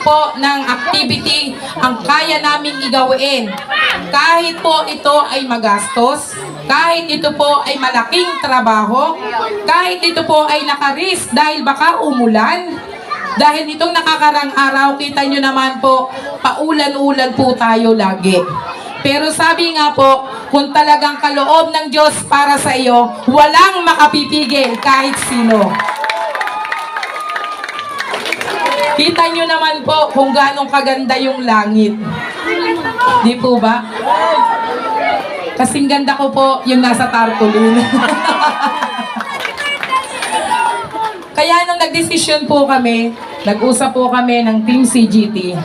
po ng activity ang kaya naming igawin. Kahit po ito ay magastos, kahit ito po ay malaking trabaho, kahit ito po ay nakarisk dahil baka umulan, dahil itong nakakarang araw, kita nyo naman po, paulan-ulan po tayo lagi. Pero sabi nga po, kung talagang kaloob ng Diyos para sa iyo, walang makapipigil kahit sino. Kita nyo naman po kung ganong kaganda yung langit. Di po ba? Kasing ganda ko po yung nasa tarpaulin. Kaya nung nagdesisyon po kami, nag-usap po kami ng Team CGT,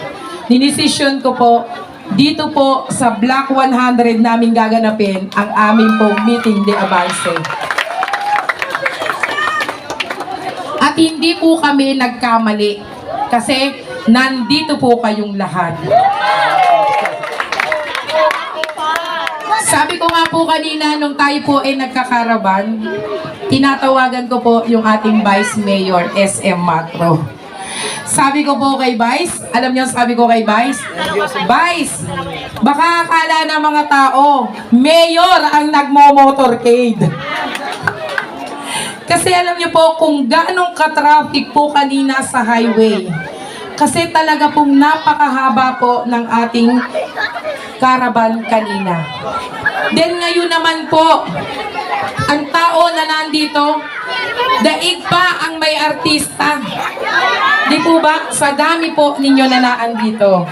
dinesisyon ko po, dito po sa Block 100 namin gaganapin ang aming pong meeting de avance. At hindi po kami nagkamali kasi nandito po kayong lahat. Sabi ko nga po kanina nung tayo po ay nagkakaraban, tinatawagan ko po yung ating Vice Mayor SM Macro. Sabi ko po kay Vice, alam niyo sabi ko kay Vice? Vice, baka akala ng mga tao, Mayor ang nagmo-motorcade. Kasi alam niyo po kung gaano ka-traffic po kanina sa highway. Kasi talaga pong napakahaba po ng ating caravan kanina. Then ngayon naman po, ang tao na nandito, daig pa ang may artista. Di po ba? Sa dami po ninyo na naandito.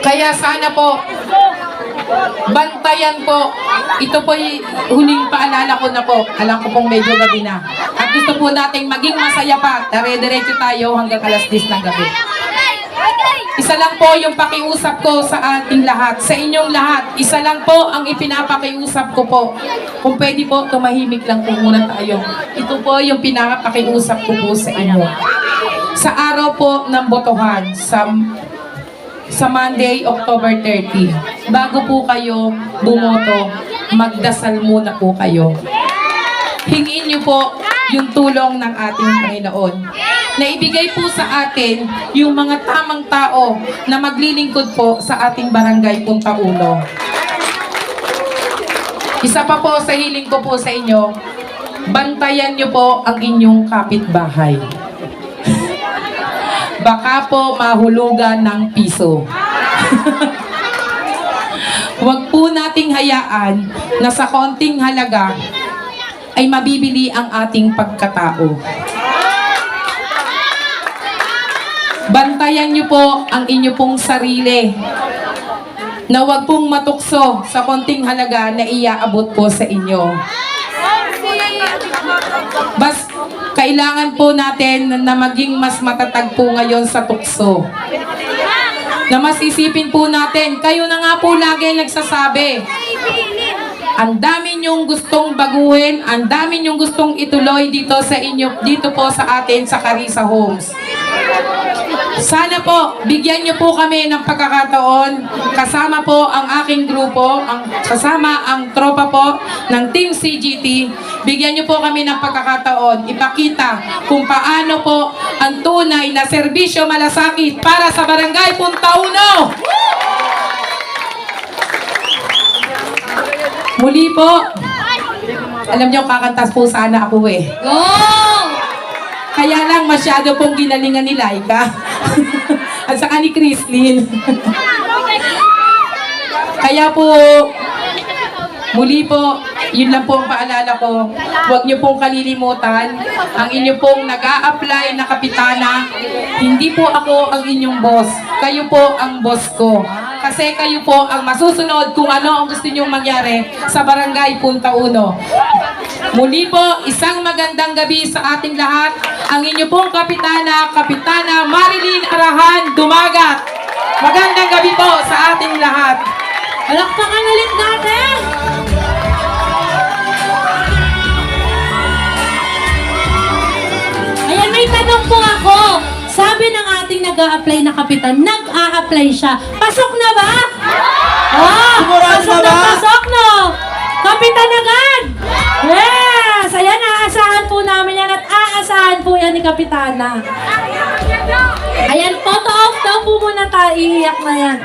Kaya sana po, bantayan po. Ito po huling paalala ko na po. Alam ko pong medyo gabi na. At gusto po nating maging masaya pa. Dire-diretso tayo hanggang alas 10 ng gabi. Isa lang po yung pakiusap ko sa ating lahat, sa inyong lahat. Isa lang po ang ipinapakiusap ko po. Kung pwede po, tumahimik lang po muna tayo. Ito po yung pinapakiusap ko po sa inyo. Sa araw po ng botohan, sa sa Monday, October 30. Bago po kayo bumoto, magdasal muna po kayo. Hingin niyo po yung tulong ng ating Panginoon. Na ibigay po sa atin yung mga tamang tao na maglilingkod po sa ating barangay Punta Uno. Isa pa po sa hiling ko po sa inyo, bantayan niyo po ang inyong kapitbahay baka po mahulugan ng piso. Huwag po nating hayaan na sa konting halaga ay mabibili ang ating pagkatao. Bantayan niyo po ang inyo pong sarili na huwag pong matukso sa konting halaga na iaabot po sa inyo. Bas, kailangan po natin na maging mas matatag po ngayon sa tukso. Na masisipin po natin, kayo na nga po lagi nagsasabi, ang dami niyong gustong baguhin, ang dami niyong gustong ituloy dito sa inyo, dito po sa atin sa Carissa Homes. Sana po, bigyan niyo po kami ng pagkakataon. Kasama po ang aking grupo, ang, kasama ang tropa po ng Team CGT. Bigyan niyo po kami ng pagkakataon. Ipakita kung paano po ang tunay na serbisyo malasakit para sa Barangay Punta Uno. Muli po, alam niyo, kakantas po sana ako eh. Go! Kaya lang masyado pong ginalingan ni Laika. At saka ni Christine. Kaya po, muli po, yun lang po ang paalala ko. Huwag niyo pong kalilimutan ang inyo pong nag apply na kapitana. Hindi po ako ang inyong boss. Kayo po ang boss ko. Kasi kayo po ang masusunod kung ano ang gusto niyong mangyari sa barangay Punta Uno. Muli po, isang magandang gabi sa ating lahat. Ang inyo pong kapitana, Kapitana Marilyn Arahan Dumagat. Magandang gabi po sa ating lahat. Palakpakan ulit natin! May tanong po ako. Sabi ng ating nag apply na kapitan, nag-a-apply siya. Pasok na ba? Oh, Sigurado pasok na na, ba? pasok no. Kapitan agad! Yes! Ayan, aasahan po namin yan at aasahan po yan ni Kapitana. Ayan, photo off daw po muna tayo. Iiyak na yan.